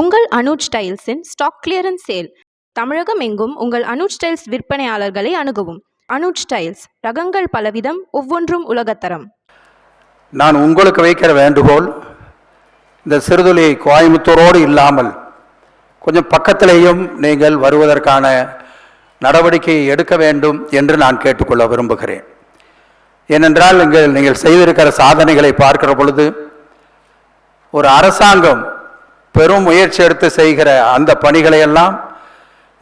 உங்கள் அனுஜ் ஸ்டைல்ஸின் stock clearance sale. தமிழகம் எங்கும் உங்கள் அனுஜ் ஸ்டைல்ஸ் விற்பனையாளர்களை அணுகவும். அனுஜ் ஸ்டைல்ஸ் ரகங்கள் பலவிதம் ஒவ்வொன்றும் உலகத்தரம். நான் உங்களுக்கு வைக்கிற வேண்டுகோள் இந்த சிறுதுளி கோயம்புத்தூரோடு இல்லாமல் கொஞ்சம் பக்கத்திலேயும் நீங்கள் வருவதற்கான நடவடிக்கையை எடுக்க வேண்டும் என்று நான் கேட்டுக்கொள்ள விரும்புகிறேன். ஏனென்றால் இங்கே நீங்கள் செய்திருக்கிற சாதனைகளை பார்க்கிற பொழுது ஒரு அரசாங்கம் பெரும் முயற்சி எடுத்து செய்கிற அந்த பணிகளை எல்லாம்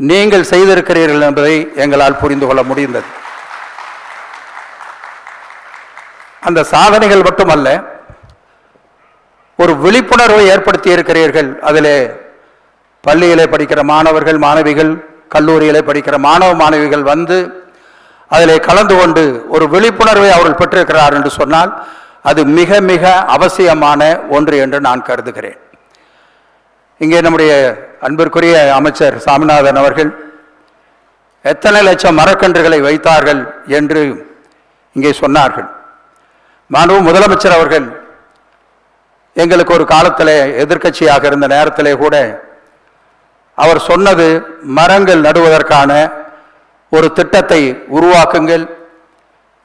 நீங்கள் செய்திருக்கிறீர்கள் என்பதை எங்களால் புரிந்து கொள்ள முடிந்தது. அந்த சாதனைகள் மட்டுமல்ல ஒரு விழிப்புணர்வை ஏற்படுத்தி இருக்கிறீர்கள். அதிலே பள்ளியிலே படிக்கிற மாணவர்கள் மாணவிகள் கல்லூரியிலே படிக்கிற மாணவ மாணவிகள் வந்து அதிலே கலந்து கொண்டு ஒரு விழிப்புணர்வை அவர்கள் பெற்றிருக்கிறார் என்று சொன்னால் அது மிக மிக அவசியமான ஒன்று என்று நான் கருதுகிறேன். இங்கே நம்முடைய அன்பிற்குரிய அமைச்சர் சாமிநாதன் அவர்கள் எத்தனை லட்சம் மரக்கன்றுகளை வைத்தார்கள் என்று இங்கே சொன்னார்கள். மாணவ முதலமைச்சர் அவர்கள் எங்களுக்கு ஒரு காலத்தில் எதிர்க்கட்சியாக இருந்த நேரத்திலே கூட அவர் சொன்னது மரங்கள் நடுவதற்கான ஒரு திட்டத்தை உருவாக்குங்கள்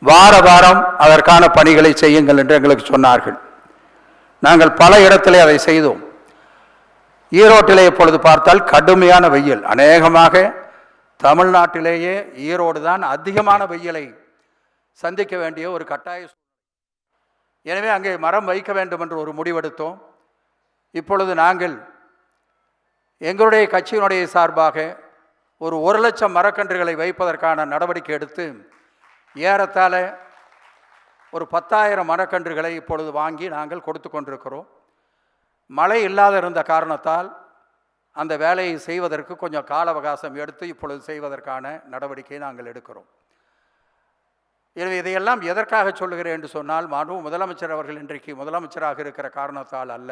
வார வாரம் அதற்கான பணிகளை செய்யுங்கள் என்று எங்களுக்கு சொன்னார்கள். நாங்கள் பல இடத்திலே அதை செய்தோம். ஈரோட்டிலே இப்பொழுது பார்த்தால் கடுமையான வெயில். அநேகமாக தமிழ்நாட்டிலேயே ஈரோடு தான் அதிகமான வெயிலை சந்திக்க வேண்டிய ஒரு கட்டாய எனவே அங்கே மரம் வைக்க வேண்டும் என்று ஒரு முடிவெடுத்தோம். இப்பொழுது நாங்கள் எங்களுடைய கட்சியினுடைய சார்பாக ஒரு ஒரு லட்சம் மரக்கன்றுகளை வைப்பதற்கான நடவடிக்கை எடுத்து ஏறத்தாழ ஒரு பத்தாயிரம் மரக்கன்றுகளை இப்பொழுது வாங்கி நாங்கள் கொடுத்து கொண்டிருக்கிறோம். மழை இல்லாத இருந்த காரணத்தால் அந்த வேலையை செய்வதற்கு கொஞ்சம் கால அவகாசம் எடுத்து இப்பொழுது செய்வதற்கான நடவடிக்கையை நாங்கள் எடுக்கிறோம். எனவே இதையெல்லாம் எதற்காக சொல்லுகிறேன் என்று சொன்னால் மாண்பு முதலமைச்சர் அவர்கள் இன்றைக்கு முதலமைச்சராக இருக்கிற காரணத்தால் அல்ல.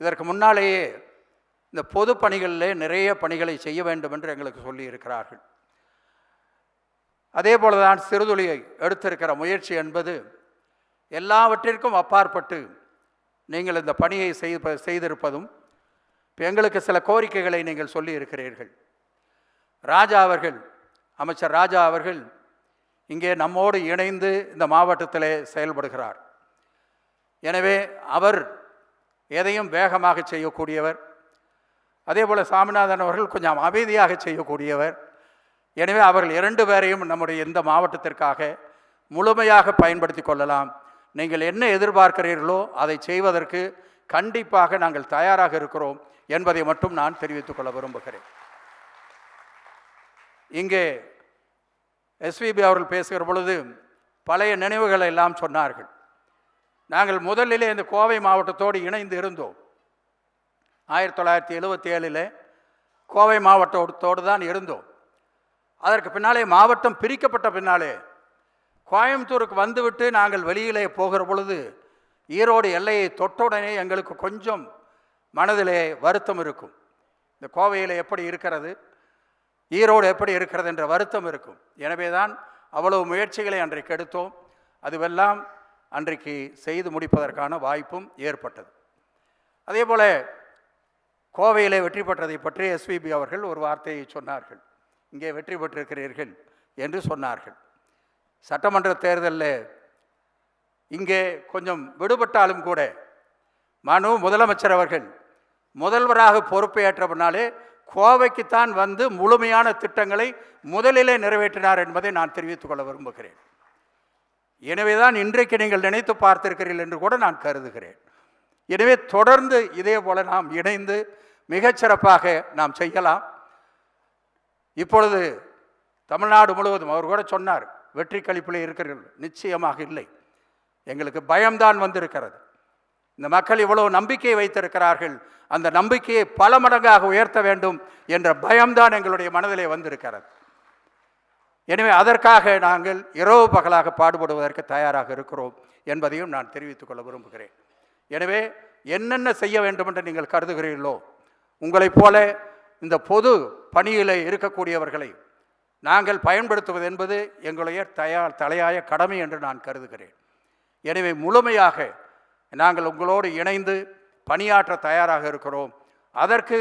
இதற்கு முன்னாலேயே இந்த பொது பணிகளிலே நிறைய பணிகளை செய்ய வேண்டும் என்று எங்களுக்கு சொல்லி இருக்கிறார்கள் அதே போலதான் சிறுதுளியை எடுத்திருக்கிற முயற்சி என்பது எல்லாவற்றிற்கும் அப்பாற்பட்டு நீங்கள் இந்த பணியை செய்த செய்திருப்பதும் இப்போ எங்களுக்கு சில கோரிக்கைகளை நீங்கள் சொல்லி இருக்கிறீர்கள் ராஜா அவர்கள் அமைச்சர் ராஜா அவர்கள் இங்கே நம்மோடு இணைந்து இந்த மாவட்டத்திலே செயல்படுகிறார். எனவே அவர் எதையும் வேகமாக செய்யக்கூடியவர். அதே போல் சாமிநாதன் அவர்கள் கொஞ்சம் அமைதியாக செய்யக்கூடியவர். எனவே அவர்கள் இரண்டு பேரையும் நம்முடைய இந்த மாவட்டத்திற்காக முழுமையாக பயன்படுத்தி கொள்ளலாம். நீங்கள் என்ன எதிர்பார்க்கிறீர்களோ அதை செய்வதற்கு கண்டிப்பாக நாங்கள் தயாராக இருக்கிறோம் என்பதை மட்டும் நான் தெரிவித்துக் கொள்ள விரும்புகிறேன். இங்கே எஸ்விபி அவர்கள் பேசுகிற பொழுது பழைய நினைவுகளை எல்லாம் சொன்னார்கள். நாங்கள் முதலிலே இந்த கோவை மாவட்டத்தோடு இணைந்து இருந்தோம். ஆயிரத்தி தொள்ளாயிரத்தி எழுபத்தி ஏழில் கோவை மாவட்டத்தோடு தான் இருந்தோம். அதற்கு பின்னாலே மாவட்டம் பிரிக்கப்பட்ட பின்னாலே கோயம்புத்தூருக்கு வந்துவிட்டு நாங்கள் வெளியிலே போகிற பொழுது ஈரோடு எல்லையை தொட்டவுடனே எங்களுக்கு கொஞ்சம் மனதிலே வருத்தம் இருக்கும். இந்த கோவையில் எப்படி இருக்கிறது? ஈரோடு எப்படி இருக்கிறது என்ற வருத்தம் இருக்கும். எனவே தான் அவ்வளவு முயற்சிகளை அன்றைக்கு எடுத்தோம். அதுவெல்லாம் அன்றைக்கு செய்து முடிப்பதற்கான வாய்ப்பும் ஏற்பட்டது. அதே போல் கோவையிலே வெற்றி பெற்றதை பற்றி எஸ்விபி அவர்கள் ஒரு வார்த்தையை சொன்னார்கள். இங்கே வெற்றி பெற்றிருக்கிறீர்கள் என்று சொன்னார்கள். சட்டமன்ற தேர்தலில் இங்கே கொஞ்சம் விடுபட்டாலும் கூட மனு முதலமைச்சர் அவர்கள் முதல்வராக பொறுப்பை பின்னாலே கோவைக்குத்தான் வந்து முழுமையான திட்டங்களை முதலிலே நிறைவேற்றினார் என்பதை நான் தெரிவித்துக் கொள்ள விரும்புகிறேன். எனவேதான் இன்றைக்கு நீங்கள் நினைத்து பார்த்திருக்கிறீர்கள் என்று கூட நான் கருதுகிறேன். எனவே தொடர்ந்து இதே போல நாம் இணைந்து மிகச்சிறப்பாக நாம் செய்யலாம். இப்பொழுது தமிழ்நாடு முழுவதும் அவர் கூட சொன்னார் வெற்றி கழிப்பில் இருக்கிறீர்கள். நிச்சயமாக இல்லை. எங்களுக்கு பயம்தான் வந்திருக்கிறது. இந்த மக்கள் இவ்வளவு நம்பிக்கை வைத்திருக்கிறார்கள். அந்த நம்பிக்கையை பல மடங்காக உயர்த்த வேண்டும் என்ற பயம்தான் எங்களுடைய மனதிலே வந்திருக்கிறது. எனவே அதற்காக நாங்கள் இரவு பகலாக பாடுபடுவதற்கு தயாராக இருக்கிறோம் என்பதையும் நான் தெரிவித்துக் கொள்ள விரும்புகிறேன். எனவே என்னென்ன செய்ய வேண்டும் என்று நீங்கள் கருதுகிறீர்களோ உங்களைப் போல இந்த பொது பணியில் இருக்கக்கூடியவர்களை நாங்கள் பயன்படுத்துவது என்பது எங்களுடைய தயா தலையாய கடமை என்று நான் கருதுகிறேன். எனவே முழுமையாக நாங்கள் உங்களோடு இணைந்து பணியாற்ற தயாராக இருக்கிறோம். அதற்கு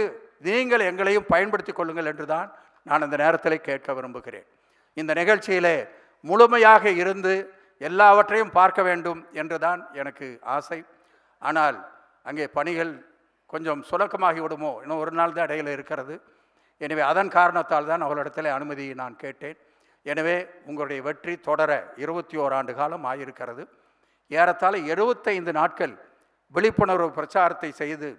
நீங்கள் எங்களையும் பயன்படுத்தி கொள்ளுங்கள் என்று தான் நான் இந்த நேரத்தில் கேட்க விரும்புகிறேன். இந்த நிகழ்ச்சியிலே முழுமையாக இருந்து எல்லாவற்றையும் பார்க்க வேண்டும் என்று தான் எனக்கு ஆசை. ஆனால் அங்கே பணிகள் கொஞ்சம் சுலக்கமாகி விடுமோ? இன்னும் ஒரு நாள் தான் இடையில இருக்கிறது. எனவே அதன் காரணத்தால் தான் அவர்களிடத்தில் அனுமதியை நான் கேட்டேன். எனவே உங்களுடைய வெற்றி தொடர இருபத்தி ஓராண்டு காலம் ஆகியிருக்கிறது ஏறத்தாழ எழுபத்தைந்து நாட்கள் விழிப்புணர்வு பிரச்சாரத்தை செய்து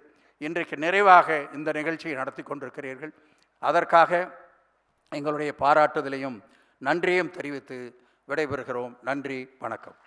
இன்றைக்கு நிறைவாக இந்த நிகழ்ச்சியை நடத்தி கொண்டிருக்கிறீர்கள். அதற்காக எங்களுடைய பாராட்டுதலையும் நன்றியும் தெரிவித்து விடைபெறுகிறோம். நன்றி வணக்கம்.